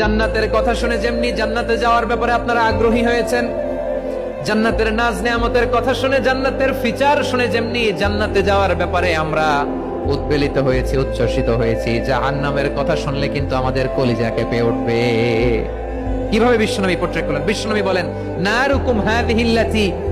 জান্নাতের কথা শুনে যেমনি জান্নাতে যাওয়ার ব্যাপারে আপনারা আগ্রহী হয়েছেন, জান্নাতের নাজ নেয়ামতের কথা শুনে জান্নাতের ফিচার শুনে যেমনি জান্নাতে যাওয়ার ব্যাপারে আমরা উদ্বেলিত হয়েছি, উচ্ছ্বসিত হয়েছি, জাহান্নামের কথা শুনলে কিন্তু আমাদের কলিজা পেয়ে উঠবে। কীভাবে বিশ্বনবী পোট্রেট করলেন? বিশ্বনবী বলেন, নারুকুম হাযিহিল্লাতি ইউকিদু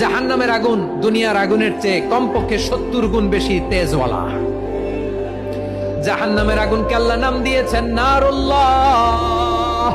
জাহান্নামের আগুন দুনিয়ার আগুনের চেয়ে কমপক্ষে সত্তর গুণ বেশি তেজওয়ালা। জাহান্নামের আগুন আল্লাহ নাম দিয়েছেন নারুল্লাহ।